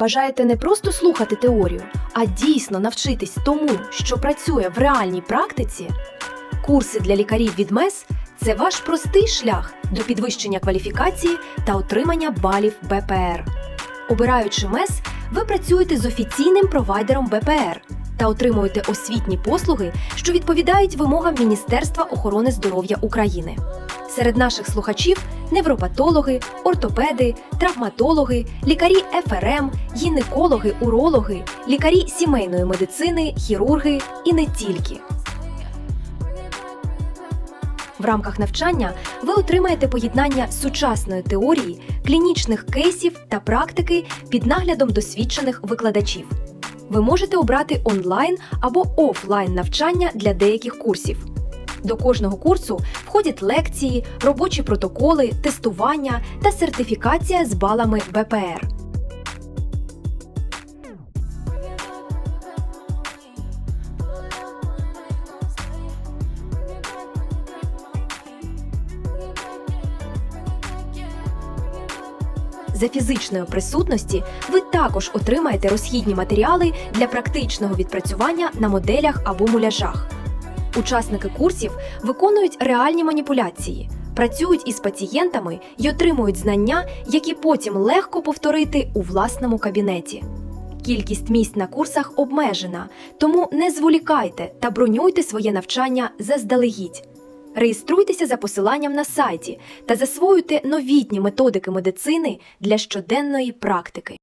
Бажаєте не просто слухати теорію, а дійсно навчитись тому, що працює в реальній практиці? Курси для лікарів від МЕС це ваш простий шлях до підвищення кваліфікації та отримання балів БПР. Обираючи МЕС, ви працюєте з офіційним провайдером БПР та отримуєте освітні послуги, що відповідають вимогам Міністерства охорони здоров'я України. Серед наших слухачів невропатологи, ортопеди, травматологи, лікарі ФРМ, гінекологи, урологи, лікарі сімейної медицини, хірурги і не тільки. В рамках навчання ви отримаєте поєднання сучасної теорії, клінічних кейсів та практики під наглядом досвідчених викладачів. Ви можете обрати онлайн або офлайн навчання для деяких курсів. До кожного курсу входять лекції, робочі протоколи, тестування та сертифікація з балами БПР. За фізичної присутності ви також отримаєте розхідні матеріали для практичного відпрацювання на моделях або муляжах. Учасники курсів виконують реальні маніпуляції, працюють із пацієнтами і отримують знання, які потім легко повторити у власному кабінеті. Кількість місць на курсах обмежена, тому не зволікайте та бронюйте своє навчання заздалегідь. Реєструйтеся за посиланням на сайті та засвоюйте новітні методики медицини для щоденної практики.